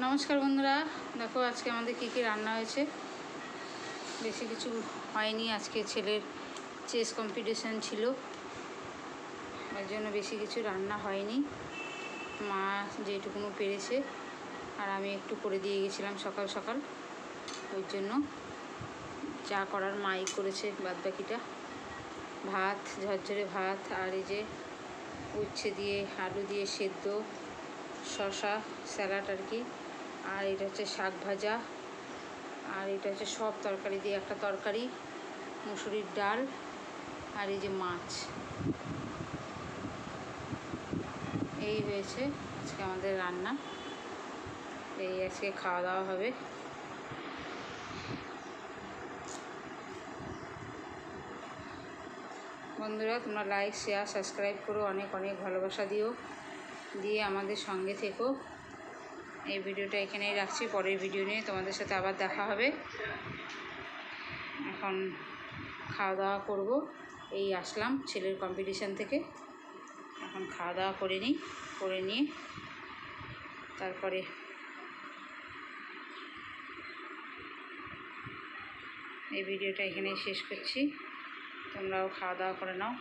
নমস্কার বন্ধুরা। দেখো, আজকে আমাদের কী কী রান্না হয়েছে? বেশি কিছু হয়নি। আজকে ছেলের চেস কম্পিটিশান ছিল। ওই জন্য বেশি কিছু রান্না হয়নি। মা যেটুকুনো পেরেছে, আর আমি একটু করে দিয়ে গেছিলাম সকাল সকাল। ওই জন্য যা করার মাই করেছে বাদ বাকিটা ভাত, ঝরঝরে ভাত, আর এই যে উচ্ছে দিয়ে, আলু দিয়ে সেদ্ধ শশা স্যালাড আর কি। আর এটা হচ্ছে শাক ভাজা। আর এটা হচ্ছে সব তরকারি দিয়ে একটা তরকারি, মুসুরির ডাল আর এই যে মাছ। এই হয়েছে আজকে আমাদের রান্না। এই আজকে খাওয়া দাওয়া হবে। বন্ধুরা, তোমরা লাইক শেয়ার সাবস্ক্রাইব করো। অনেক অনেক ভালোবাসা দিও। দিয়ে আমাদের সঙ্গে থেকো। এই ভিডিওটা এখানেই রাখছি, পরের ভিডিও নিয়ে তোমাদের সাথে আবার দেখা হবে। এখন খাওয়া দাওয়া করব। এই আসলাম ছেলের কম্পিটিশান থেকে। এখন খাওয়া দাওয়া করে নিই, করে নিয়ে তারপরে এই ভিডিওটা এখানেই শেষ করছি। তোমরাও খাওয়া দাওয়া করে নাও।